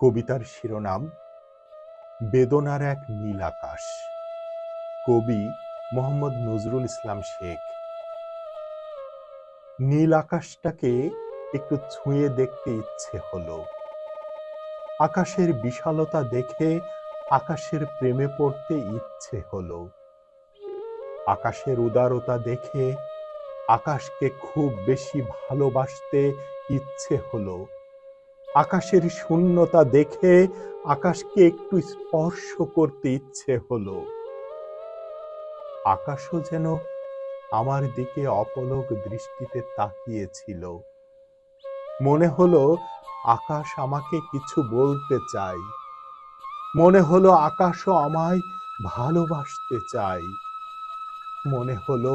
কবিতার শিরোনাম, বেদনার এক নীল আকাশ। কবি মোহাম্মদ নজরুল ইসলাম শেখ। নীল আকাশটাকে একটু ছুঁয়ে দেখতে ইচ্ছে হলো। আকাশের বিশালতা দেখে আকাশের প্রেমে পড়তে ইচ্ছে হলো। আকাশের উদারতা দেখে আকাশকে খুব বেশি ভালোবাসতে ইচ্ছে হলো। আকাশের শূন্যতা দেখে আকাশকে একটু স্পর্শ করতে ইচ্ছে হলো। আকাশও যেন আমার দিকে অপলক দৃষ্টিতে তাকিয়েছিল। মনে হলো আকাশ আমাকে কিছু বলতে চাই মনে হলো আকাশও আমায় ভালোবাসতে চাই মনে হলো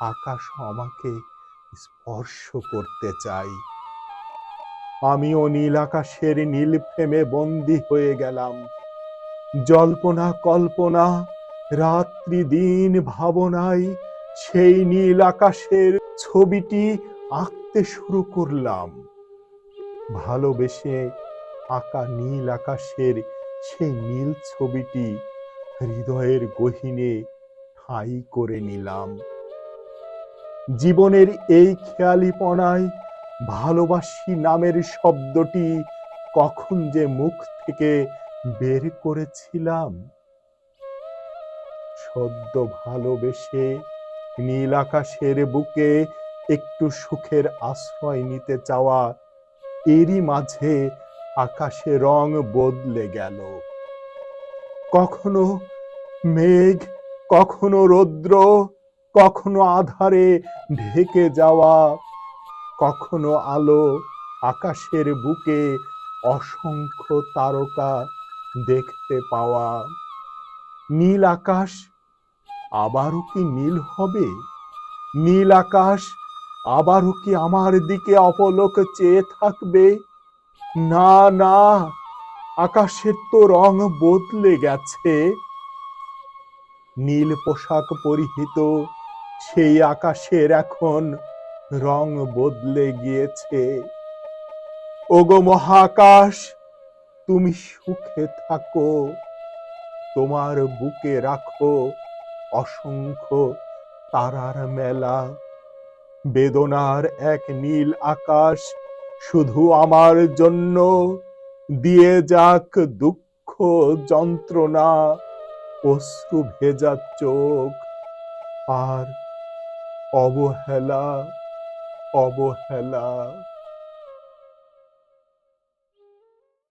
আকাশ আমাকে স্পর্শ করতে চাই আমিও নীল আকাশের নীল প্রেমে বন্দী হয়ে গেলাম। জল্পনা, কল্পনা, রাত্রি, দিন ভাবনায় সেই নীল আকাশের ছবিটি আঁকতে শুরু করলাম। ভালোবেসে আঁকা নীল আকাশের সেই নীল ছবিটি হৃদয়ের গহীনে ঠাঁই করে নিলাম। জীবনের এই খেয়ালিপনায় ভালোবাসি নামের শব্দটি কখন যে মুখ থেকে বের করেছিলাম। সদ্য ভালোবেসে নীল আকাশের বুকে একটু সুখের আশ্রয় নিতে চাওয়া, এরই মাঝে আকাশে রং বদলে গেল। কখনো মেঘ, কখনো রৌদ্র, কখনো আধারে ঢেকে যাওয়া কখনো আলো আকাশের বুকে অসংখ্য তারকা দেখতে পাওয়া। নীল আকাশ আবারও কি নীল হবে? নীল আকাশ আবারও কি আমার দিকে অপলোক চেয়ে থাকবে? না না, আকাশের তো রং বদলে গেছে। নীল পোশাক পরিহিত, সেই আকাশের এখন রং বদলে গিয়েছে। ওগো মহাকাশ, তুমি সুখে থাকো। তোমার বুকে রাখো অসংখ্য তারার মেলা। বেদনার এক নীল আকাশ শুধু আমার জন্য। দিয়ে যাক দুঃখ যন্ত্রণা, অশ্রু ভেজা চোখ আর অবহেলা। অবহেলা